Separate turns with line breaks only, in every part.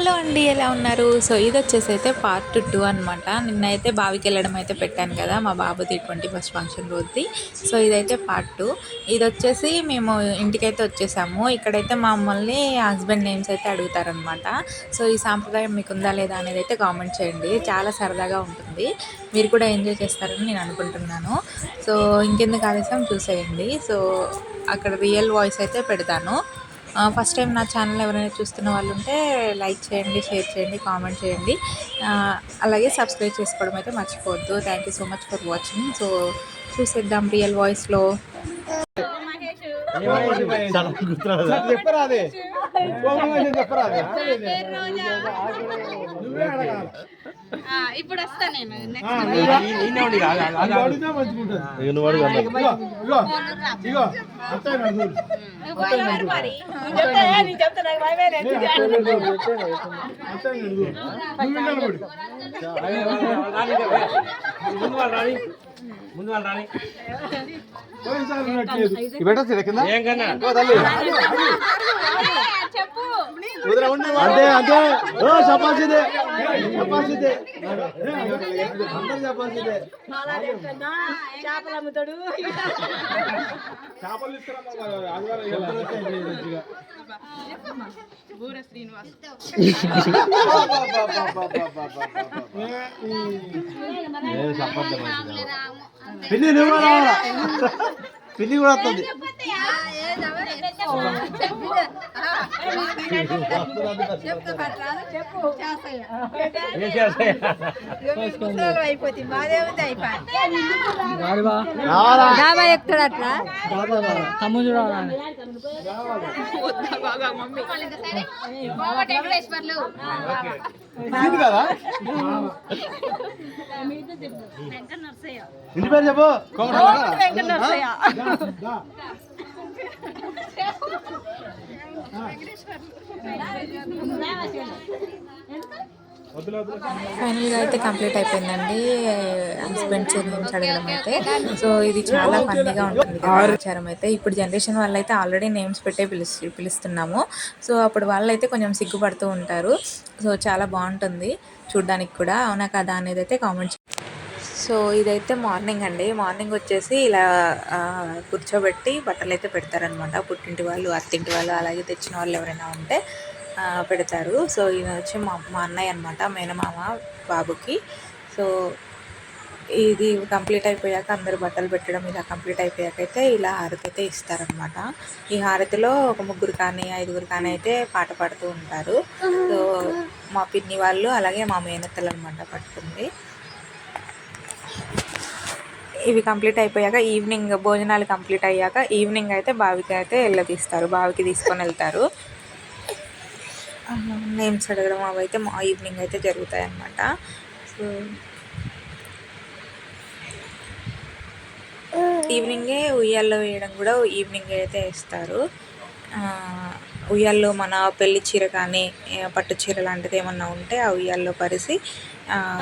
Hello అండి ఎలా ఉన్నారు? సో ఇది వచ్చేసి అయితే పార్ట్ టూ అనమాట నిన్నైతే బావికి వెళ్ళడం అయితే పెట్టాను కదా మా బాబుది ట్వంటీ ఫస్ట్ ఫంక్షన్ రోజుది. సో ఇదైతే పార్ట్ టూ ఇది వచ్చేసి మేము ఇంటికైతే వచ్చేసాము. ఇక్కడైతే మమ్మల్ని హస్బెండ్ నేమ్స్ అయితే అడుగుతారనమాట సో ఈ సాంప్రదాయం మీకు ఉందా లేదా అనేది అయితే కామెంట్ చేయండి. చాలా సరదాగా ఉంటుంది. మీరు కూడా ఎంజాయ్ చేస్తారని నేను అనుకుంటున్నాను. సో ఇంకెందుకు ఆలస్యం? చూసేయండి. సో అక్కడ రియల్ వాయిస్ అయితే పెడతాను. ఫస్ట్ టైం నా ఛానల్ ఎవరైనా చూస్తున్న వాళ్ళు ఉంటే లైక్ చేయండి షేర్ చేయండి కామెంట్ చేయండి. అలాగే సబ్స్క్రైబ్ చేసుకోవడం అయితే మర్చిపోవద్దు. Thank you so much for watching so చూసేద్దాం రియల్ వాయిస్లో.
చెప్పరాదే చెప్పరాదే నువ్వే అడగాలి
ఆ, ఇప్పుడు వస్తా నేను నెక్స్ట్
చూడు. నువ్వు విన్నాను కూడా. పోయినసారి ఉన్నట్టు లేదు.
చెప్పు
అంతే అంతే. ఓ చెప్పాల్సిందే చెప్పాల్సిందే అందరూ చెప్పాల్సిందే
చేపలు అమ్ముతాడు
చేపలు
శ్రీనివాస్
నువ్వు రావాలా? పిన్ని కూడా వస్తుంది.
అయిపోతుంది మాదేముంది అయిపోయి
రావాలా
డాబా ఎక్కుతాడు అట్లా
వెంకటేశ్వర్లు
ఇది కదా ఇంటి పేరు చెప్పు
ఫైనల్గా అయితే కంప్లీట్ అయిపోయిందండి. హస్బెండ్ నేమ్స్ అడగడం అయితే. సో ఇది చాలా ఫన్నీగా ఉంటుంది ఆచారం అయితే. ఇప్పుడు జనరేషన్ వాళ్ళు అయితే ఆల్రెడీ నేమ్స్ పెట్టే పిలుస్తు పిలుస్తున్నాము. సో అప్పుడు వాళ్ళైతే కొంచెం సిగ్గుపడుతూ ఉంటారు. సో చాలా బాగుంటుంది. చూడ్డానికి కూడా. అవునా కదా అనేది అయితే కామెంట్ సో ఇదైతే మార్నింగ్ అండి. మార్నింగ్ వచ్చేసి ఇలా కూర్చోబెట్టి బట్టలు అయితే పెడతారనమాట పుట్టింటి వాళ్ళు అత్తింటి వాళ్ళు అలాగే తెచ్చిన వాళ్ళు ఎవరైనా ఉంటే పెడతారు. సో ఈయన వచ్చి మా మా అన్నయ్య అనమాట మేనమామ బాబుకి. సో ఇది కంప్లీట్ అయిపోయాక అందరు బట్టలు పెట్టడం ఇలా కంప్లీట్ అయిపోయాక అయితే ఇలా హారతి అయితే ఇస్తారనమాట ఈ హారతిలో ఒక ముగ్గురు కానీ ఐదుగురు కానీ అయితే పాట పాడుతూ ఉంటారు. సో మా పిన్ని వాళ్ళు అలాగే మా మేనత్తలు అనమాట పట్టుకుంది. ఇవి కంప్లీట్ అయిపోయాక ఈవినింగ్ భోజనాలు కంప్లీట్ అయ్యాక ఈవినింగ్ అయితే బావికి అయితే వెళ్ళదీస్తారు. బావికి తీసుకొని వెళ్తారు. నేమ్స్ అడగడం అవి అయితే మా ఈవినింగ్ అయితే జరుగుతాయి అన్నమాట సో ఈవినింగే ఉయ్యాల్లో వేయడం కూడా ఈవినింగ్ అయితే వేస్తారు. ఉయ్యాల్లో మన పెళ్ళి చీర కానీ పట్టు చీర లాంటిది ఏమన్నా ఉంటే ఆ ఉయ్యాల్లో పరిసి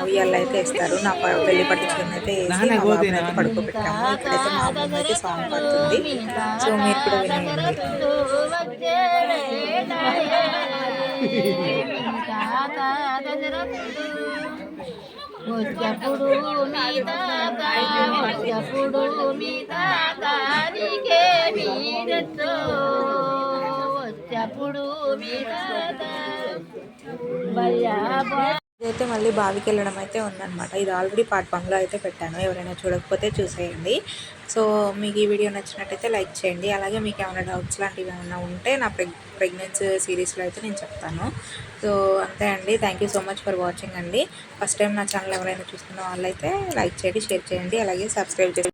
ఉయ్యాల్లో అయితే వేస్తారు. నా పెళ్ళి పట్టు చీరను అయితే వేసి అయితే పడుకోబెట్టాము. ఇక్కడైతే మా అమ్మ అయితే సాంగ్ పడుతుంది. సో మీరు కూడా వినేయండి
వచ్చప్పుడు మీ తాత వచ్చప్పుడు మీ తాత నీకే మీరెత్తు అప్పుడు మీ తాత
ఇదైతే మళ్ళీ బావికి వెళ్ళడం అయితే ఉందన్నమాట. ఇది ఆల్రెడీ పార్ట్ వన్లో అయితే పెట్టాను. ఎవరైనా చూడకపోతే చూసేయండి. సో మీకు ఈ వీడియో నచ్చినట్టయితే లైక్ చేయండి. అలాగే మీకు ఏమైనా డౌట్స్ లాంటివి ఏమైనా ఉంటే నా ప్రెగ్ ప్రెగ్నెన్సీ సిరీస్లో అయితే నేను చెప్తాను. సో అంతే అండి. Thank you so much for watching అండి. ఫస్ట్ టైం నా ఛానల్ ఎవరైనా చూస్తున్న వాళ్ళైతే లైక్ చేయండి షేర్ చేయండి. అలాగే సబ్స్క్రైబ్ చేయండి.